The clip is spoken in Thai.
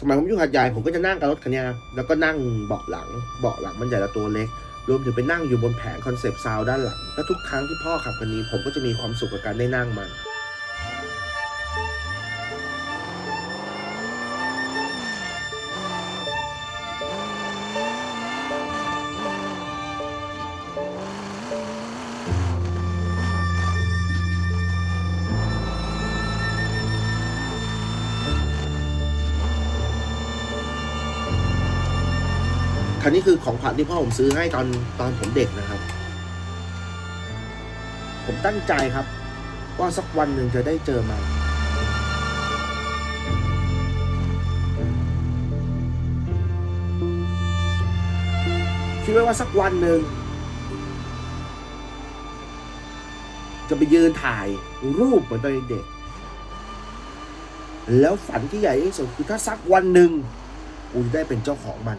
สมัยผมอยู่หาดใหญ่ผมก็จะนั่งกับรถคันนี้ครับแล้วก็นั่งเบาะหลังเบาะหลังมันใหญ่และตัวเล็ก รวมถึงไปนั่งอยู่บนแผงคอนเซปต์ซาวด้านหลัง แล้วทุกครั้งที่พ่อขับคันนี้ผมก็จะมีความสุขกับการได้นั่งมัน คันนี้คือของขวัญที่พ่อผมซื้อให้ตอนตอนผมเด็กนะครับ ผมตั้งใจครับ ว่าสักวันหนึ่งจะได้เจอมันคิดไว้ว่าสักวันหนึ่งจะไปยืนถ่ายรูปเหมือนตอนเด็ก แล้วฝันที่ใหญ่ที่สุดคือถ้าสักวันหนึ่งกูจะได้เป็นเจ้าของมัน